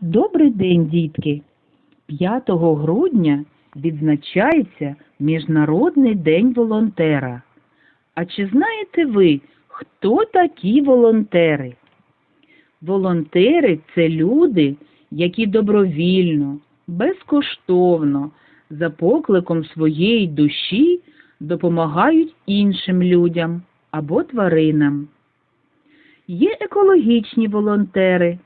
Добрий день, дітки! 5 грудня відзначається Міжнародний день волонтера. А чи знаєте ви, хто такі волонтери? Волонтери це люди, які добровільно, безкоштовно, за покликом своєї душі допомагають іншим людям або тваринам. Є екологічні волонтери.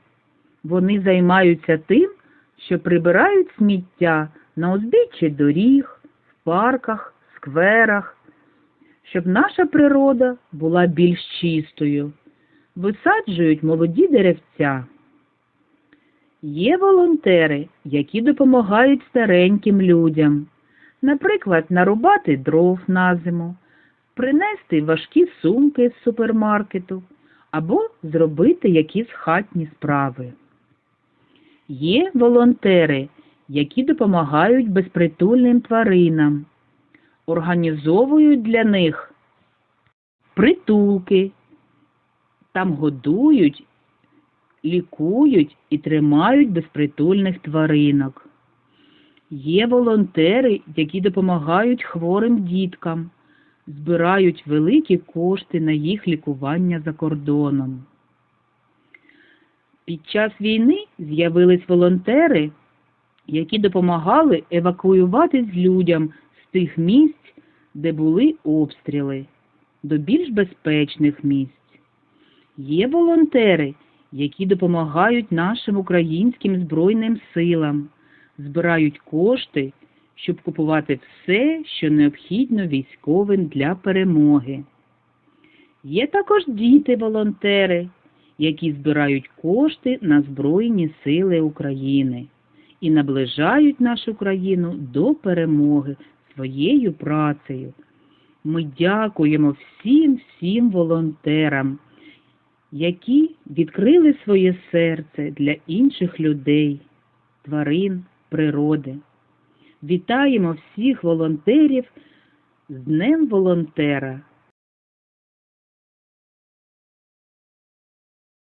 Вони займаються тим, що прибирають сміття на узбіччі доріг, в парках, скверах, щоб наша природа була більш чистою. Висаджують молоді деревця. Є волонтери, які допомагають стареньким людям, наприклад, нарубати дров на зиму, принести важкі сумки з супермаркету або зробити якісь хатні справи. Є волонтери, які допомагають безпритульним тваринам, організовують для них притулки, там годують, лікують і тримають безпритульних тваринок. Є волонтери, які допомагають хворим діткам, збирають великі кошти на їх лікування за кордоном. Під час війни з'явились волонтери, які допомагали евакуюватись людям з тих місць, де були обстріли, до більш безпечних місць. Є волонтери, які допомагають нашим українським збройним силам, збирають кошти, щоб купувати все, що необхідно військовим для перемоги. Є також діти-волонтери, які збирають кошти на Збройні Сили України і наближають нашу країну до перемоги своєю працею. Ми дякуємо всім всім волонтерам, які відкрили своє серце для інших людей, тварин, природи. Вітаємо всіх волонтерів з Днем волонтера!